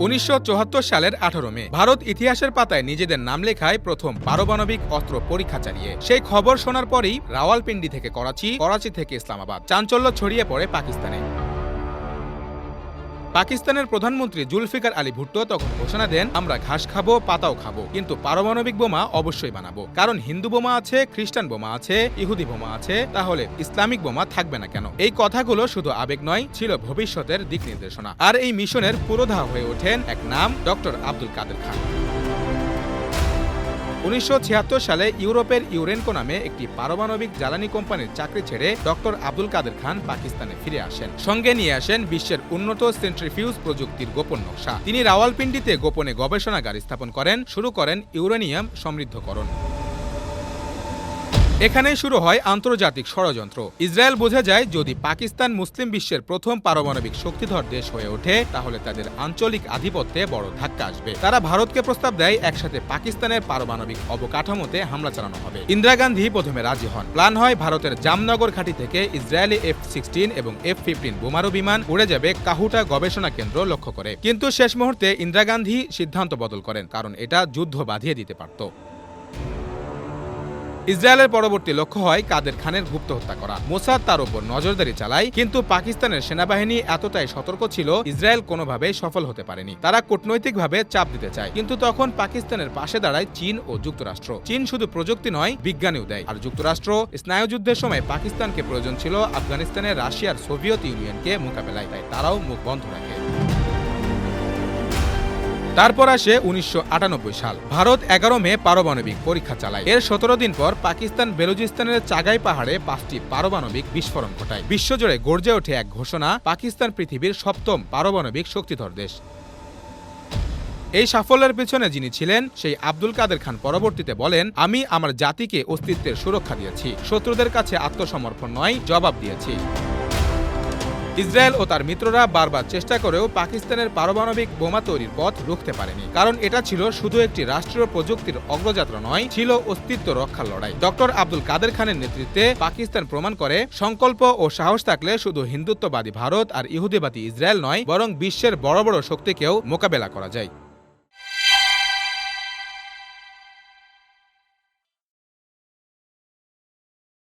উনিশশো চুয়াত্তর সালের আঠারো মে। ভারত ইতিহাসের পাতায় নিজেদের নাম লেখায় প্রথম পারমাণবিক অস্ত্র পরীক্ষা চালিয়ে। সেই খবর শোনার পরেই রাওয়ালপিন্ডি থেকে করাচি করাচি থেকে ইসলামাবাদ। চাঞ্চল্য ছড়িয়ে পড়ে পাকিস্তানে। পাকিস্তানের প্রধানমন্ত্রী জুলফিকার আলী ভুট্টো তখন ঘোষণা দেন, আমরা ঘাস খাব, পাতাও খাব, কিন্তু পারমাণবিক বোমা অবশ্যই বানাবো। কারণ হিন্দু বোমা আছে, খ্রিস্টান বোমা আছে, ইহুদি বোমা আছে, তাহলে ইসলামিক বোমা থাকবে না কেন? এই কথাগুলো শুধু আবেগ নয়, ছিল ভবিষ্যতের দিক নির্দেশনা। আর এই মিশনের পুরোধা হয়ে ওঠেন এক নাম, ডক্টর আব্দুল কাদের খান। উনিশশো ছিয়াত্তর সালে ইউরোপের ইউরেনকো নামে একটি পারমাণবিক জ্বালানি কোম্পানির চাকরি ছেড়ে ডক্টর আব্দুল কাদের খান পাকিস্তানে ফিরে আসেন। সঙ্গে নিয়ে আসেন বিশ্বের উন্নত সেন্ট্রিফিউজ প্রযুক্তির গোপন নকশা। তিনি রাওয়ালপিন্ডিতে গোপনে গবেষণাগার স্থাপন করেন, শুরু করেন ইউরেনিয়াম সমৃদ্ধকরণ। এখানেই শুরু হয় আন্তর্জাতিক ষড়যন্ত্র। ইসরায়েল বোঝা যায়, যদি পাকিস্তান মুসলিম বিশ্বের প্রথম পারমাণবিক শক্তিধর দেশ হয়ে ওঠে, তাহলে তাদের আঞ্চলিক আধিপত্যে বড় ধাক্কা আসবে। তারা ভারতকে প্রস্তাব দেয়, একসাথে পাকিস্তানের পারমাণবিক অবকাঠামোতে হামলা চালানো হবে। ইন্দিরা গান্ধী প্রথমে রাজি হন। প্ল্যান হয়, ভারতের জামনগর ঘাঁটি থেকে ইসরায়েলি এফ সিক্সটিন এবং এফ ফিফটিন বোমারু বিমান উড়ে যাবে কাহুটা গবেষণা কেন্দ্র লক্ষ্য করে। কিন্তু শেষ মুহূর্তে ইন্দিরা গান্ধী সিদ্ধান্ত বদল করেন, কারণ এটা যুদ্ধ বাঁধিয়ে দিতে পারত। ইসরায়েলের পরবর্তী লক্ষ্য হয় কাদের খানের গুপ্ত হত্যা করা। মোসাদ তার উপর নজরদারি চালায়, কিন্তু পাকিস্তানের সেনাবাহিনী এতটাই সতর্ক ছিল, ইসরায়েল কোনোভাবেই সফল হতে পারেনি। তারা কূটনৈতিকভাবে চাপ দিতে চায়, কিন্তু তখন পাকিস্তানের পাশে দাঁড়ায় চীন ও যুক্তরাষ্ট্র। চীন শুধু প্রযুক্তি নয়, বিজ্ঞানীও দেয়। আর যুক্তরাষ্ট্র স্নায়ুযুদ্ধের সময় পাকিস্তানকে প্রয়োজন ছিল আফগানিস্তানের রাশিয়ার সোভিয়েত ইউনিয়নকে মোকাবেলায়, তাই তারাও মুখ বন্ধ রাখে। তারপর আসে উনিশশো আটানব্বই সাল। ভারত এগারো মে পারমাণবিক পরীক্ষা চালায়। এর সতেরো দিন পর পাকিস্তান বেলুচিস্তানের চাগাই পাহাড়ে পাঁচটি পারমাণবিক বিস্ফোরণ ঘটায়। বিশ্বজুড়ে গর্জে ওঠে এক ঘোষণা, পাকিস্তান পৃথিবীর সপ্তম পারমাণবিক শক্তিধর দেশ। এই সাফল্যের পেছনে যিনি ছিলেন, সেই আব্দুল কাদের খান পরবর্তীতে বলেন, আমি আমার জাতিকে অস্তিত্বের সুরক্ষা দিয়েছি। শত্রুদের কাছে আত্মসমর্পণ নয়, জবাব দিয়েছি। ইসরায়েল ও তার মিত্ররা বারবার চেষ্টা করেও পাকিস্তানের পারমাণবিক বোমা তৈরির পথ রুখতে পারেনি। কারণ এটা ছিল শুধু একটি রাষ্ট্রীয় প্রযুক্তির অগ্রযাত্রা নয়, ছিল অস্তিত্ব রক্ষার লড়াই। ডক্টর আব্দুল কাদের খানের নেতৃত্বে পাকিস্তান প্রমাণ করে, সংকল্প ও সাহস থাকলে শুধু হিন্দুত্ববাদী ভারত আর ইহুদিবাদী ইসরায়েল নয়, বরং বিশ্বের বড় বড় শক্তিকেও মোকাবেলা করা যায়।